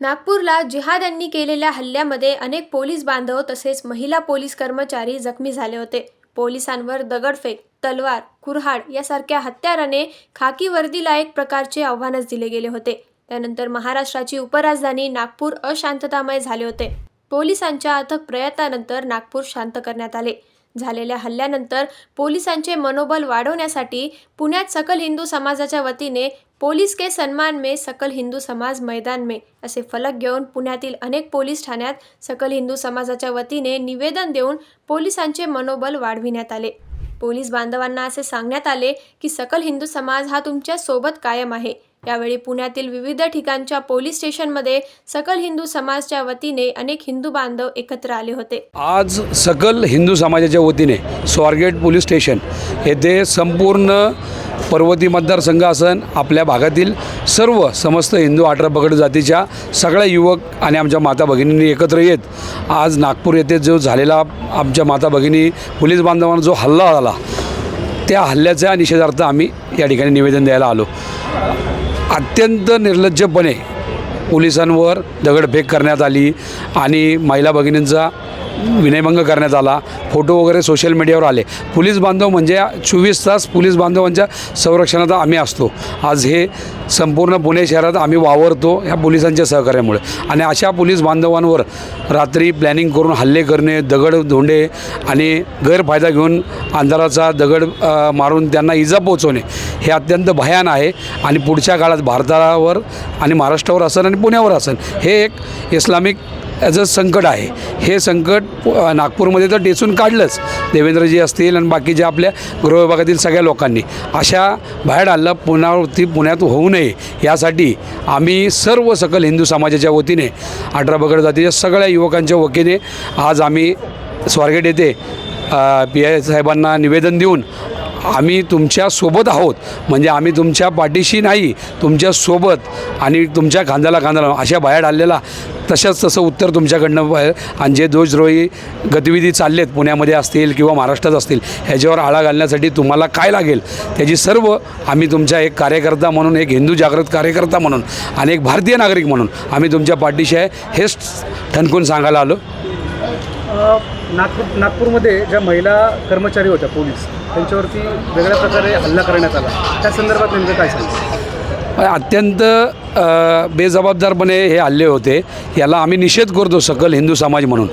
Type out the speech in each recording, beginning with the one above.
नागपूरला जिहाद्यांनी केलेल्या हल्ल्यामध्ये अनेक पोलीस बांधव तसेच महिला पोलीस कर्मचारी जखमी झाले होते. पोलिसांवर दगडफेक तलवार कुऱ्हाड यासारख्या हत्याराने खाकी वर्दीला एक प्रकारचे आव्हानच दिले गेले होते. त्यानंतर महाराष्ट्राची उपराजधानी नागपूर अशांततामय झाले होते. पोलिसांच्या अथक प्रयत्नानंतर नागपूर शांत करण्यात आले. झालेल्या हल्ल्यानंतर पोलिसांचे मनोबल वाढवण्यासाठी पुण्यात सकल हिंदू समाजाच्या वतीने पोलीस के सन्मान में सकल हिंदू समाज मैदान में असे फलक घेऊन पुण्यातील अनेक पोलीस ठाण्यात सकल हिंदू समाजाच्या वतीने निवेदन देऊन पोलिसांचे मनोबल वाढविण्यात आले. पोलीस बांधवांना असे सांगण्यात आले की सकल हिंदू समाज हा तुमच्यासोबत कायम आहे. यावेळी पुण्यातील विविध ठिकाणच्या पोलीस स्टेशनमध्ये सकल हिंदू समाजच्या वतीने अनेक हिंदू बांधव एकत्र आले होते. आज सकल हिंदू समाजाच्या वतीने स्वारगेट पोलीस स्टेशन येथे संपूर्ण पर्वती मतदारसंघ असन आपल्या भागातील सर्व समस्त हिंदू अठरा पगड जातीच्या सगळ्या युवक आणि आमच्या माता भगिनींनी एकत्र येत आज नागपूर येथे जो झालेला आमच्या माता भगिनी पोलीस बांधवांना जो हल्ला झाला त्या हल्ल्याच्या निषेधार्थ आम्ही या ठिकाणी निवेदन द्यायला आलो. अत्यंत निर्लज्जपणे पोलिसांवर दगडफेक करण्यात आली आणि महिला भगिनींचा विनयभंग करण्यात आला. फोटो वगैरे सोशल मीडियावर आले. पोलीस बांधव म्हणजे चोवीस तास पोलीस बांधवांच्या संरक्षणात आम्ही असतो. आज हे संपूर्ण पुणे शहरात आम्ही वावरतो ह्या पोलिसांच्या सहकार्यामुळे. आणि अशा पोलीस बांधवांवर रात्री प्लॅनिंग करून हल्ले करणे दगड धोंडे आणि गैरफायदा घेऊन अंधाराचा दगड मारून त्यांना इजा पोचवणे हे अत्यंत भयान आहे. आणि पुढच्या काळात भारतावर आणि महाराष्ट्रावर असेल आणि पुण्यावर असेल हे एक इस्लामिक ॲज अ संकट आहे. हे संकट नागपूरमध्ये तर टेचून काढलंच. देवेंद्रजी असतील आणि बाकीच्या आपल्या गृहविभागातील सगळ्या लोकांनी. अशा बाहेर हल्ला पुनरावृत्ती पुण्यात होऊ नये यासाठी आम्ही सर्व सकल हिंदू समाजाच्या वतीने अठरा बगड जातीच्या सगळ्या युवकांच्या वतीने आज आम्ही स्वारगेट येथे पी आय साहेबांना निवेदन देऊन आम्ही तुमच्यासोबत आहोत. म्हणजे आम्ही तुमच्या पाठीशी नाही तुमच्यासोबत आणि तुमच्या खांद्याला खांद्याला अशा बाहेर आलेला तशाच तसं उत्तर तुमच्याकडनं आणि जे दोषद्रोही गतिविधी चाललेत पुण्यामध्ये असतील किंवा महाराष्ट्रात असतील ह्याच्यावर आळा घालण्यासाठी तुम्हाला काय लागेल? त्याची सर्व आम्ही तुमच्या एक कार्यकर्ता म्हणून एक हिंदू जागृत कार्यकर्ता म्हणून आणि एक भारतीय नागरिक म्हणून आम्ही तुमच्या पाठीशी आहे. हेच ठणकून सांगायला आलो. नागपूर नागपूरमध्ये ज्या महिला कर्मचारी होत्या पोलीस त्यांच्यावरती वेगळ्या प्रकारे हल्ला करण्यात आला. त्या संदर्भात नेमकं काय सांगितलं अत्यंत बेजबाबदारपणे हे हल्ले होते. याला आम्ही निषेध करतो सकल हिंदू समाज म्हणून.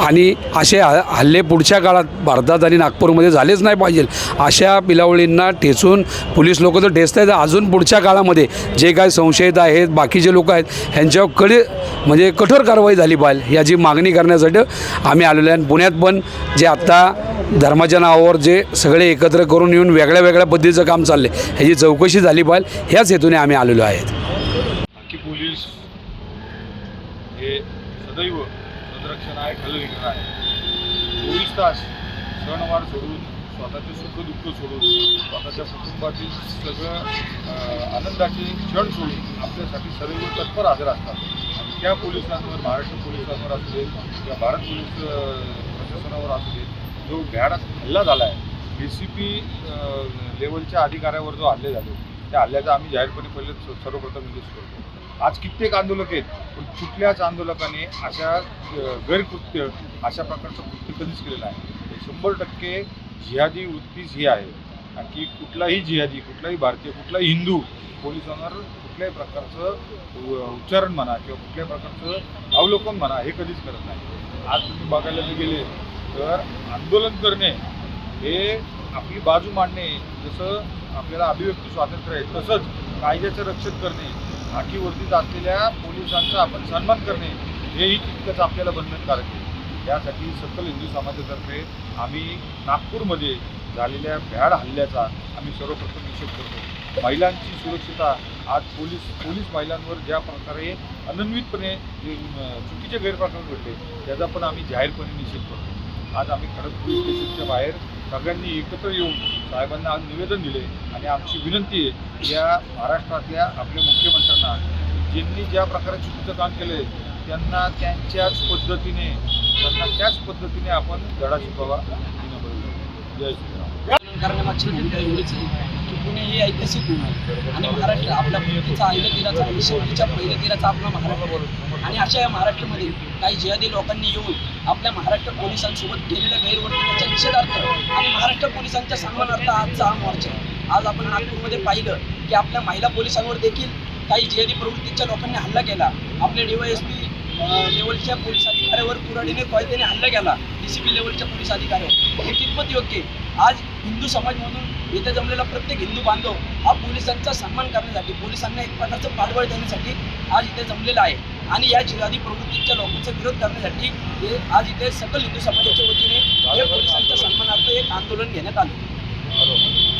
आणि असे ह हल्ले पुढच्या काळात भारतात आणि नागपूरमध्ये झालेच नाही पाहिजे. अशा पिलावळींना ठेचून पोलीस लोक तर ठेचत आहेत अजून पुढच्या काळामध्ये जे काय संशयित आहेत बाकीचे लोक आहेत ह्यांच्यावर कडे म्हणजे कठोर कारवाई झाली पाहिजे याची मागणी करण्यासाठी आम्ही आलेलो आहे. आणि पुण्यात पण जे आत्ता धर्माच्या नावावर जे सगळे एकत्र करून येऊन वेगळ्या वेगळ्या पद्धतीचं काम चालले ह्याची चौकशी झाली पाहिजे ह्याच हेतूने आम्ही आलेलो आहेत. बाकी पोलीस हे सदैव संरक्षण आहे खलविकर आहे. चोवीस तास सणवार सोडून स्वतःचे सुख दुःख सोडून स्वतःच्या कुटुंबातील सगळं आनंदाचे क्षण सोडून आपल्यासाठी सर्व तत्पर हजर असतात. आणि त्या पोलिसांवर महाराष्ट्र पोलिसांवर असू दे किंवा भारत पोलीस प्रशासनावर असू दे जो भ्याड हल्ला झाला आहे डी सी पी लेवलच्या अधिकाऱ्यावर जो हल्ले झाले त्या हल्ल्याचा आम्ही जाहीरपणे पहिले सर्वप्रथम निषेध करतो. आज कित्येक आंदोलक आहेत पण कुठल्याच आंदोलकाने अशा गैरकृत्य अशा प्रकारचं कृत्य कधीच केलेलं आहे शंभर टक्के जिहादी वृत्तीच ही आहे. की कुठलाही जिहादी कुठलाही भारतीय कुठलाही हिंदू पोलिसांवर कुठल्याही प्रकारचं उच्चारण म्हणा किंवा कुठल्याही प्रकारचं अवलोकन म्हणा हे कधीच करत नाही. आज तुम्ही बघायला गेले तर आंदोलन करणे हे आपली बाजू मांडणे जसं आपल्याला अभिव्यक्ती स्वातंत्र्य आहे तसंच कायद्याचं रक्षण करणे आखीवरतीच असलेल्या पोलिसांचा आपण सन्मान करणे हेही तितकंच आपल्याला बंधनकारक आहे. यासाठी सकल हिंदू समाजातर्फे आम्ही नागपूरमध्ये झालेल्या भ्याड हल्ल्याचा आम्ही सर्वप्रथम निषेध करतो. महिलांची सुरक्षितता आज पोलीस पोलीस महिलांवर ज्या प्रकारे अनन्वितपणे जे चुकीचे गैरप्रकार घडले त्याचा पण आम्ही जाहीरपणे निषेध करतो. आज आम्ही खडक पोलीस स्टेशनच्या बाहेर सगळ्यांनी एकत्र येऊन साहेबांना निवेदन दिले आणि आमची विनंती आहे या महाराष्ट्रातल्या आपल्या मुख्यमंत्र्यांना ज्यांनी ज्या प्रकारे चुकीचं काम केलं त्यांना त्यांच्याच पद्धतीने त्यांना त्याच पद्धतीने आपण धडा शिकवावा जय श्रीराम. करण्यामागची भूमिका एवढीच आहे की पुणे हे ऐतिहासिक गुण आहे. आणि महाराष्ट्र आपल्या पूर्वीचा पहिल्या तीराचा आणि शेवटीच्या पहिल्या तीराचा आपला महाराष्ट्र आणि अशा या महाराष्ट्रामध्ये काही जिहादी लोकांनी येऊन आपल्या महाराष्ट्र पोलिसांसोबत केलेल्या गैरवर्तनाच्या निषेधार्थ आणि महाराष्ट्र पोलिसांच्या सन्मानार्थ आजचा हा मोर्चा आज आपण नागपूरमध्ये पाहिलं की आपल्या महिला पोलिसांवर देखील काही जिहादी प्रवृत्तीच्या लोकांनी हल्ला केला. आपले डीवायएसपी लेवलच्या पोलीस अधिकाऱ्यावर कुराडीने कॉयदेने हल्ला केला. डी सी पी लेवलच्या पोलीस अधिकाऱ्यावर. हे कितपत योग्य आज हिंदू समाज म्हणून इथे जमलेला प्रत्येक हिंदू बांधव हा पोलिसांचा सन्मान करण्यासाठी पोलिसांना एक प्रकारचं पाठबळ देण्यासाठी आज इथे जमलेला आहे. आणि या जिहादी प्रवृत्तीच्या लोकांचा विरोध करण्यासाठी हे आज इथे सकल हिंदू समाजाच्या वतीने हे पोलिसांच्या सन्मानार्थ एक आंदोलन घेण्यात आलं.